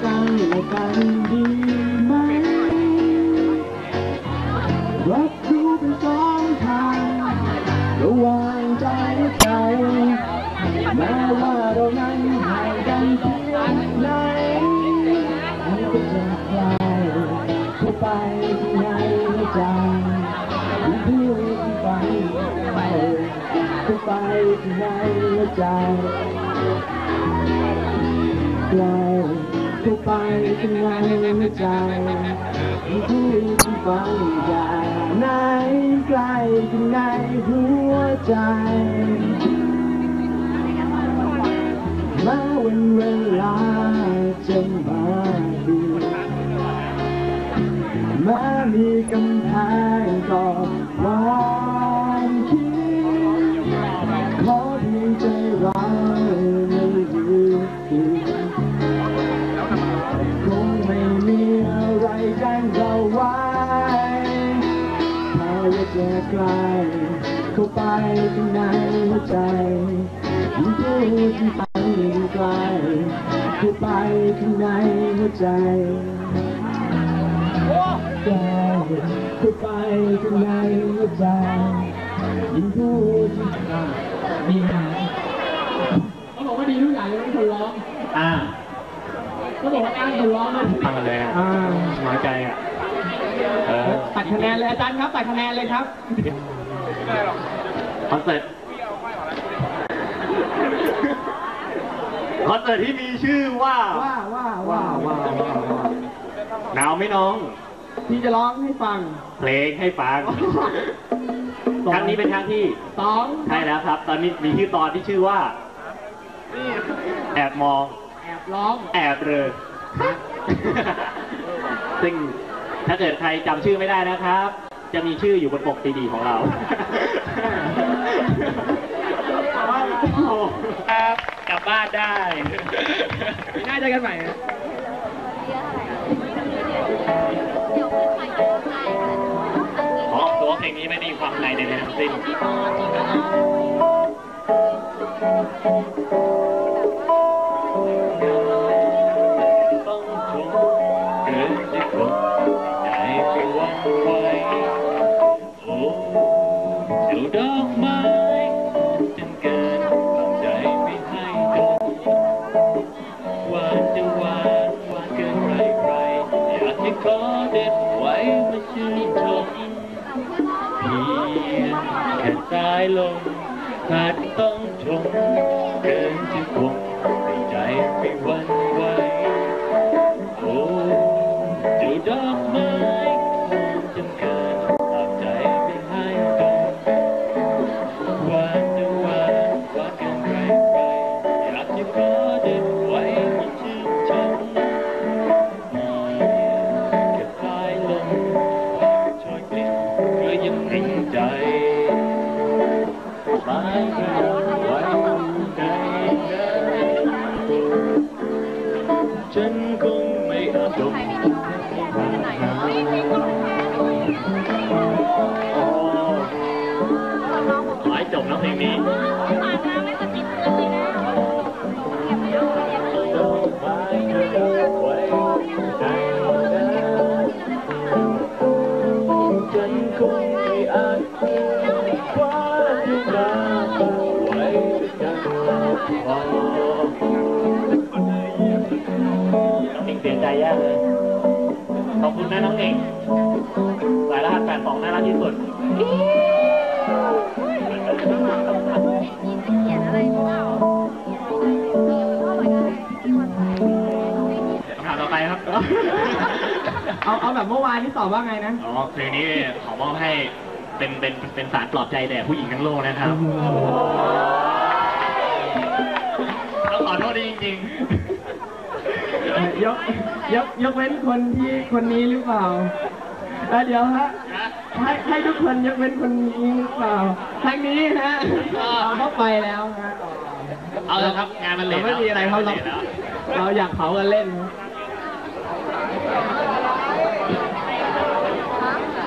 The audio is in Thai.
ใจและกันดีไหมรับรู้เป็นสองทางระหว่างใจและใจแม้ว่าเรานั้นห่างกันเพียงไหนมันก็จะคลายเข้าไปข้างในใจที่พูดไปเข้าไปในใจไกล เข้าไปข้างในใจที่พูดไปอย่างไหนไกลข้างในหัวใจแม้วันเวลาจะมาดีแม้มีกำแพงก็ อะไรกันเราไว้ถ้าอยากจะไกลเข้าไปข้างในหัวใจยิ่งพูดยิ่งไปยิ่งไกลเข้าไปข้างในหัวใจไกลเข้าไปข้างในหัวใจยิ่งพูดยิ่งไกลดีไหมเขาบอกว่าดีทุกอย่างเลยต้องคนร้องอ่า เขาบอกว่าอ้างคนร้องนะฟังกันเลยอะอ่าน้อยใจอะเออตัดคะแนนเลยอาจารย์ครับตัดคะแนนเลยครับคอนเสิร์ตคอนเสิร์ตที่มีชื่อว่าว่าว่าว่าว่าว่าว่าหนาวไหม่น้องที่จะร้องให้ฟัง เพลงให้ฟังครั้งนี้เป็นครั้งที่สองใช่แล้วครับ ตอนนี้มีชื่อตอนที่ชื่อว่า แอบมอง แอบร้อง แอบเรอ ซึ่งถ้าเกิดใครจำชื่อไม่ได้นะครับ จะมีชื่ออยู่บนปกซีดีของเรา ครับกลับบ้านได้น่าเจอกันใหม่นะเพราะตัวเพลงนี้ไม่ได้มีความในในทั้งสิ้นต้อ งแค่สายลมขาดต้องชมเดินจะคงให้ใจไม่หวันไหวโอ้เจ้าดอกไม้ ไม้ก็ไว้ในฉันค น้องเองเสียใจแย่เลย ขอบคุณนะน้องเองสายรหัสแปดสองน่ารักที่สุดคำถามต่อไปครับ เอาเอาแบบเมื่อวานที่ตอบว่าไงนะ อ๋อเพลงนี้ขอมอบให้เป็นเป็นเป็นสารปลอบใจแด่ผู้หญิงทั้งโลกนะครับต้องขอโทษ ด้วยจริงยกยกยกเว้นคนที่คนนี้หรือเปล่าเอ่อเดี๋ยวฮะๆนะให้ให้ทุกคนยกเว้นคนนี้หรือเปล่าทางนี้ฮะเราต้องไปแล้วฮะเอาเลยครับงานมันเลเราทไม่มีอะไรเขาเราแล้วเราอยากเผากันเล่นค